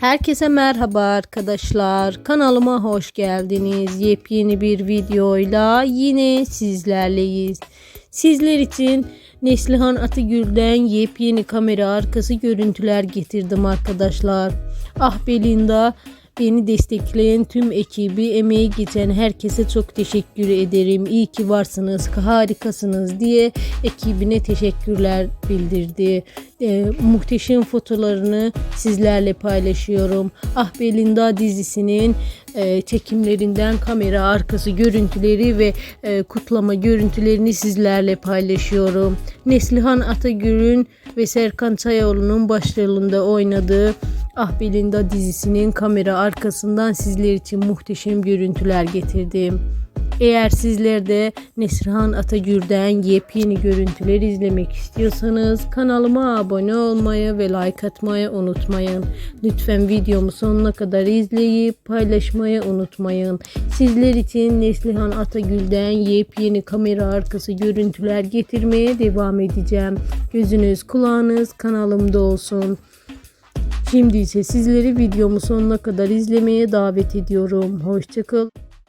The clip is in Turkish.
Herkese merhaba arkadaşlar. Kanalıma hoş geldiniz. Yepyeni bir videoyla yine sizlerleyiz. Sizler için Neslihan Atigül'den yepyeni kamera arkası görüntüler getirdim arkadaşlar. Ah Belinda Beni destekleyen tüm ekibi, emeği geçen herkese çok teşekkür ederim. İyi ki varsınız, harikasınız diye ekibine teşekkürler bildirdi. Ee, muhteşem fotolarını sizlerle paylaşıyorum. Ah Belinda dizisinin e, çekimlerinden kamera arkası görüntüleri ve e, kutlama görüntülerini sizlerle paylaşıyorum. Neslihan Atagül'ün ve Serkan Çayoğlu'nun başrolünde oynadığı Ah Belinda dizisinin kamera arkasından sizler için muhteşem görüntüler getirdim. Eğer sizler de Neslihan Atagür'den yepyeni görüntüler izlemek istiyorsanız kanalıma abone olmayı ve like atmayı unutmayın. Lütfen videomu sonuna kadar izleyip paylaşmayı unutmayın. Sizler için Neslihan Atagül'den yepyeni kamera arkası görüntüler getirmeye devam edeceğim. Gözünüz kulağınız kanalımda olsun. Şimdi ise sizleri videomu sonuna kadar izlemeye davet ediyorum. Hoşçakalın.